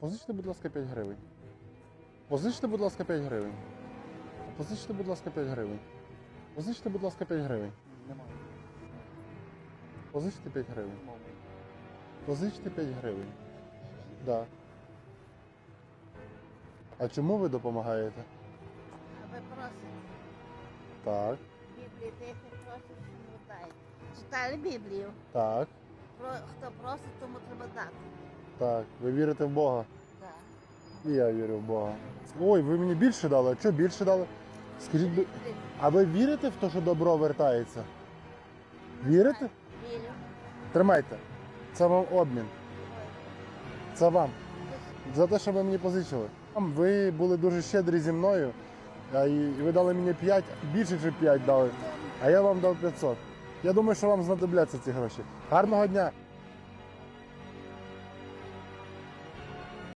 Позичте, будь ласка, 5 гривень. Позичте, будь ласка, 5 гривень. Позичте, будь ласка, 5 гривень. Позичте, будь ласка, 5 гривень. Немає. Позичте 5 гривень. Позичте 5 гривень. Да. А чому ви допомагаєте? А ви просите. Так, тих не просить, що не дають. Читали Біблію. так, Про, хто просить, тому треба дати. Так. Ви вірите в Бога? Так. І я вірю в Бога. Ой, ви мені більше дали. А що більше дали? Скажіть, ви- а ви вірите в те, що добро вертається? Вірите? Вірю. Тримайте. Це вам обмін. Це вам. За те, що ви мені позичили. Ви були дуже щедрі зі мною. а І ви дали мені 5, більше чи 5 дали. А я вам дав 500. Я думаю, що вам знадобляться ці гроші. Гарного дня!